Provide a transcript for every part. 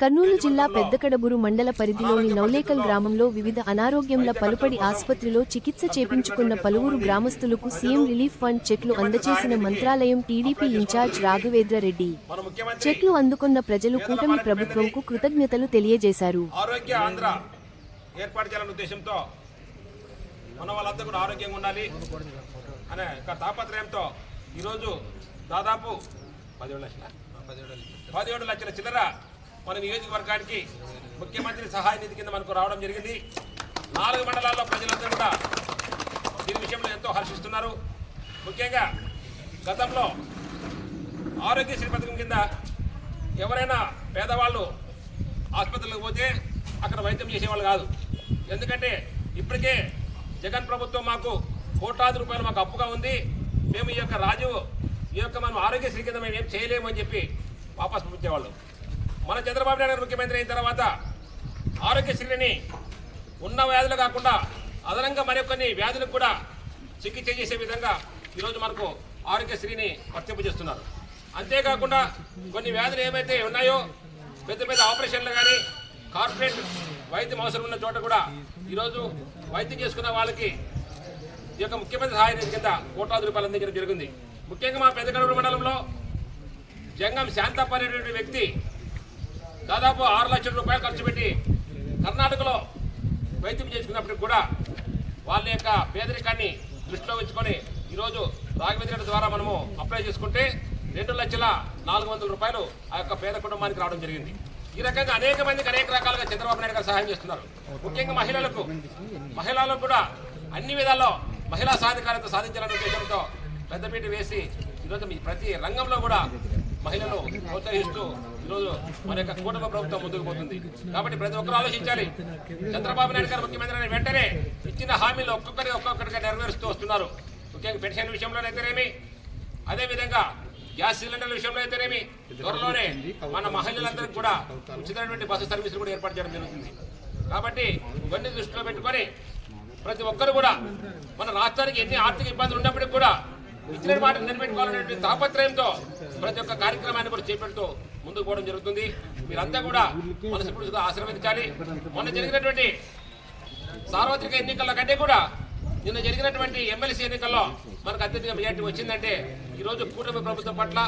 కర్నూలు జిల్లా పెద్దకడబురు మండల పరిధిలోని నౌలేకల్ గ్రామంలో వివిధ అనారోగ్యంల పలుపడి ఆసుపత్రిలో చికిత్స చేపించుకున్న పలువురు గ్రామస్తులకు సీఎం రిలీఫ్ ఫండ్ చెక్లు అందజేసిన మంత్రాలయం టీడీపీ ఇన్ఛార్జ్ రాఘవేంద్ర రెడ్డి. చెక్లు అందుకున్న ప్రజలు కూటమి ప్రభుత్వంకు కృతజ్ఞతలు తెలియజేశారు. మన వాళ్ళంతా కూడా ఆరోగ్యంగా ఉండాలి అనే తాపత్రయంతో ఈరోజు దాదాపు పదిహేడు లక్షల పదిహేడు లక్షల చిల్లర మన నియోజకవర్గానికి ముఖ్యమంత్రి సహాయ నిధి కింద మనకు రావడం జరిగింది. నాలుగు మండలాల్లో ప్రజలందరూ కూడా దీని విషయంలో ఎంతో హర్షిస్తున్నారు. ముఖ్యంగా గతంలో ఆరోగ్యశ్రీ పథకం కింద ఎవరైనా పేదవాళ్ళు ఆసుపత్రులకు పోతే అక్కడ వైద్యం చేసేవాళ్ళు కాదు. ఎందుకంటే ఇప్పటికే జగన్ ప్రభుత్వం మాకు కోట్లాది రూపాయలు మాకు అప్పుగా ఉంది. మేము ఈ యొక్క రాజు ఈ యొక్క మనం ఆరోగ్యశ్రీ కింద మేము ఏం చేయలేము అని చెప్పి వాపస్ పంపించేవాళ్ళు. మన చంద్రబాబు నాయుడు గారు ముఖ్యమంత్రి అయిన తర్వాత ఆరోగ్యశ్రీని ఉన్న వ్యాధులు కాకుండా అదనంగా మరికొన్ని వ్యాధులకు కూడా చికిత్స చేసే విధంగా ఈరోజు మనకు ఆరోగ్యశ్రీని వర్తింపజేస్తున్నారు అంతేకాకుండా కొన్ని వ్యాధులు ఏమైతే ఉన్నాయో పెద్ద పెద్ద ఆపరేషన్లు కానీ కార్పొరేట్ వైద్యం అవసరం ఉన్న చోట కూడా ఈరోజు వైద్యం చేసుకున్న వాళ్ళకి ఈ యొక్క ముఖ్యమంత్రి సహాయ నిధి కింద కోట్లాది రూపాయలు అందించడం జరిగింది. ముఖ్యంగా మా పెద్దగడూరు మండలంలో జంగం శాంతప్ప అనేటువంటి వ్యక్తి దాదాపు ఆరు లక్షల రూపాయలు ఖర్చు పెట్టి కర్ణాటకలో వైద్యం చేసుకున్నప్పటికి కూడా వాళ్ళ యొక్క పేదరికాన్ని దృష్టిలో ఉంచుకొని ఈరోజు రాఘవేంద్ర రెడ్డి ద్వారా మనము అప్లై చేసుకుంటే రెండు లక్షల నాలుగు వందల రూపాయలు ఆ యొక్క పేద కుటుంబానికి రావడం జరిగింది. ఈ రకంగా అనేక మందికి అనేక రకాలుగా చంద్రబాబు నాయుడు గారు సహాయం చేస్తున్నారు. ముఖ్యంగా మహిళలకు మహిళలకు కూడా అన్ని విధాల్లో మహిళా సాధికారత సాధించాలనే ఉద్దేశంతో పెద్దపీట వేసి ఈరోజు మీ ప్రతి రంగంలో కూడా మహిళలు ప్రోత్సహిస్తూ ఈరోజు మన యొక్క కూటమి ప్రభుత్వం ముందుకు పోతుంది. కాబట్టి ప్రతి ఒక్కరు ఆలోచించాలి. చంద్రబాబు నాయుడు గారు ముఖ్యమంత్రి వెంటనే ఇచ్చిన హామీలు ఒక్కొక్కరి ఒక్కొక్కటిగా నెరవేరుస్తూ వస్తున్నారు. ముఖ్యంగా పెన్షన్ విషయంలోనైతేనేమి అదేవిధంగా గ్యాస్ సిలిండర్ల విషయంలో అయితేనేమి? త్వరలోనే మన మహిళలందరికీ కూడా ఉచితమైనటువంటి బస్సు సర్వీసులు కూడా ఏర్పాటు చేయడం జరుగుతుంది. కాబట్టి ఇవన్నీ దృష్టిలో పెట్టుకొని ప్రతి ఒక్కరు కూడా మన రాష్ట్రానికి ఎన్ని ఆర్థిక ఇబ్బందులు ఉన్నప్పటికీ కూడా ఇచ్చిన మాట నిలబెట్టుకోవాలనే తాపత్రయంతో ప్రతి ఒక్క కార్యక్రమాన్ని కూడా చేపడుతూ ముందుకు పోవడం జరుగుతుంది. మీరంతా కూడా మనస్ఫూర్తిగా ఆశీర్వదించాలి. మొన్న జరిగినటువంటి సార్వత్రిక ఎన్నికల కంటే కూడా నిన్న జరిగినటువంటి ఎమ్మెల్సీ ఎన్నికల్లో మనకు అత్యధిక మెజార్టీ వచ్చిందంటే ఈ రోజు కూటమి ప్రభుత్వం పట్ల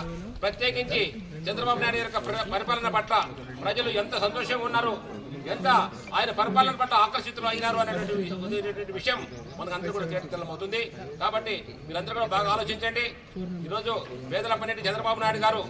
ప్రత్యేకించి చంద్రబాబు నాయుడు యొక్క ప్ర- పరిపాలన పట్ల ప్రజలు ఎంత సంతోషంగా ఉన్నారు ఎంత ఆయన పరిపాలన పట్ల ఆకర్షితులు అయినారు అనేటువంటి విషయం మనకు అందరూ కూడా అవుతుంది కాబట్టి మీరందరూ కూడా బాగా ఆలోచించండి. ఈరోజు పేదల పన్నెండు చంద్రబాబు నాయుడు గారు